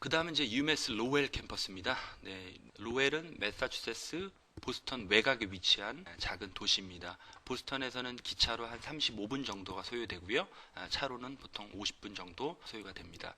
그 다음은 이제 UMass 로웰 캠퍼스입니다. 네, 로웰은 매사추세츠 보스턴 외곽에 위치한 작은 도시입니다. 보스턴에서는 기차로 한 35분 정도가 소요되고요. 아, 차로는 보통 50분 정도 소요가 됩니다.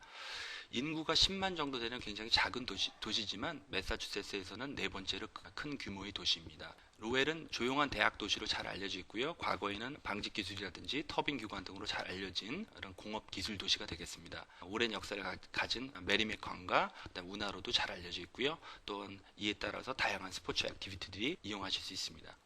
인구가 10만 정도 되는 굉장히 작은 도시, 도시지만 매사추세츠에서는 네 번째로 큰 규모의 도시입니다. 로웰은 조용한 대학 도시로 잘 알려져 있고요. 과거에는 방직 기술이라든지 터빈 기관 등으로 잘 알려진 그런 공업 기술 도시가 되겠습니다. 오랜 역사를 가, 진 메리맥 강과 그다음 운하로도 잘 알려져 있고요. 또한 이에 따라서 다양한 스포츠 액티비티들이 이용하실 수 있습니다.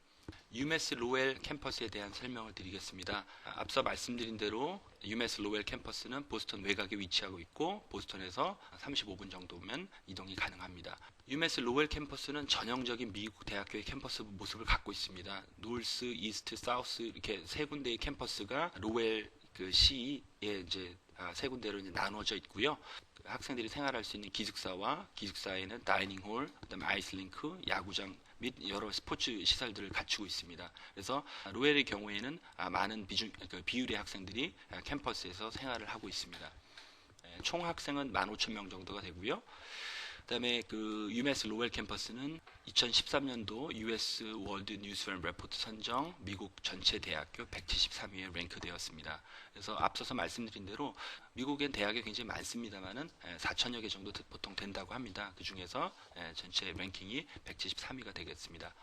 UMass 로웰 캠퍼스에 대한 설명을 드리겠습니다. 앞서 말씀드린 대로 UMass 로웰 캠퍼스는 보스턴 외곽에 위치하고 있고 보스턴에서 35분 정도면 이동이 가능합니다. UMass 로웰 캠퍼스는 전형적인 미국 대학교의 캠퍼스 모습을 갖고 있습니다. 노스, 이스트, 사우스 이렇게 세 군데의 캠퍼스가 로웰 그 시에 이제 아, 세 군데로 이제 나누어져 있고요. 학생들이 생활할 수 있는 기숙사와 기숙사에는 다이닝홀, 그다음에 아이스링크, 야구장 및 여러 스포츠 시설들을 갖추고 있습니다. 그래서 로엘의 경우에는 아, 많은 비중, 그 비율의 학생들이 아, 캠퍼스에서 생활을 하고 있습니다. 예, 총 학생은 15,000명 정도가 되고요. 그다음에 그 UMass 로웰 캠퍼스는 2013년도 US 월드 뉴스 앤 레포트 선정 미국 전체 대학교 173위에 랭크되었습니다. 그래서 앞서서 말씀드린 대로 미국엔 대학이 굉장히 많습니다만은 4천여 개 정도 보통 된다고 합니다. 그 중에서 전체 랭킹이 173위가 되겠습니다.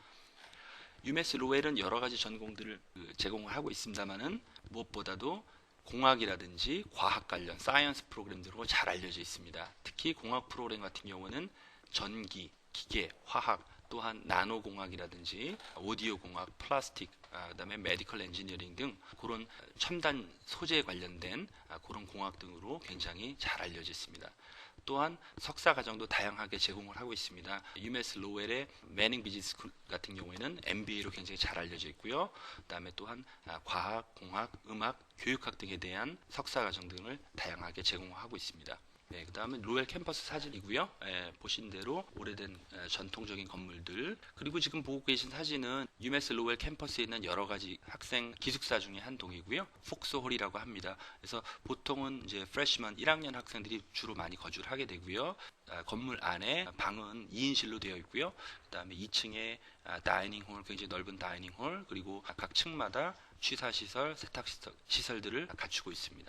UMass 로웰은 여러 가지 전공들을 그 제공을 하고 있습니다만은 무엇보다도 공학이라든지 과학 관련 사이언스 프로그램들로 잘 알려져 있습니다. 특히 공학 프로그램 같은 경우는 전기, 기계, 화학, 또한 나노 공학이라든지 오디오 공학, 플라스틱, 아, 그다음에 메디컬 엔지니어링 등 그런 첨단 소재에 관련된 아, 그런 공학 등으로 굉장히 잘 알려져 있습니다. 또한 석사 과정도 다양하게 제공을 하고 있습니다. UMass 로웰의 매닝 비즈니스 같은 경우에는 MBA로 굉장히 잘 알려져 있고요. 그다음에 또한 아, 과학, 공학, 음악, 교육학 등에 대한 석사 과정 등을 다양하게 제공하고 있습니다. 네, 그 다음에 로얄 캠퍼스 사진이고요. 예, 보신 대로 오래된 예, 전통적인 건물들 그리고 지금 보고 계신 사진은 UMass 로얄 캠퍼스에 있는 여러 가지 학생 기숙사 중에 한 동이고요. 폭스홀이라고 합니다. 그래서 보통은 이제 프레시먼 1학년 학생들이 주로 많이 거주를 하게 되고요. 아, 건물 안에 방은 2인실로 되어 있고요. 그 다음에 2층에 아, 다이닝홀, 굉장히 넓은 다이닝홀 그리고 각 층마다 취사 시설, 세탁 시설, 시설들을 갖추고 있습니다.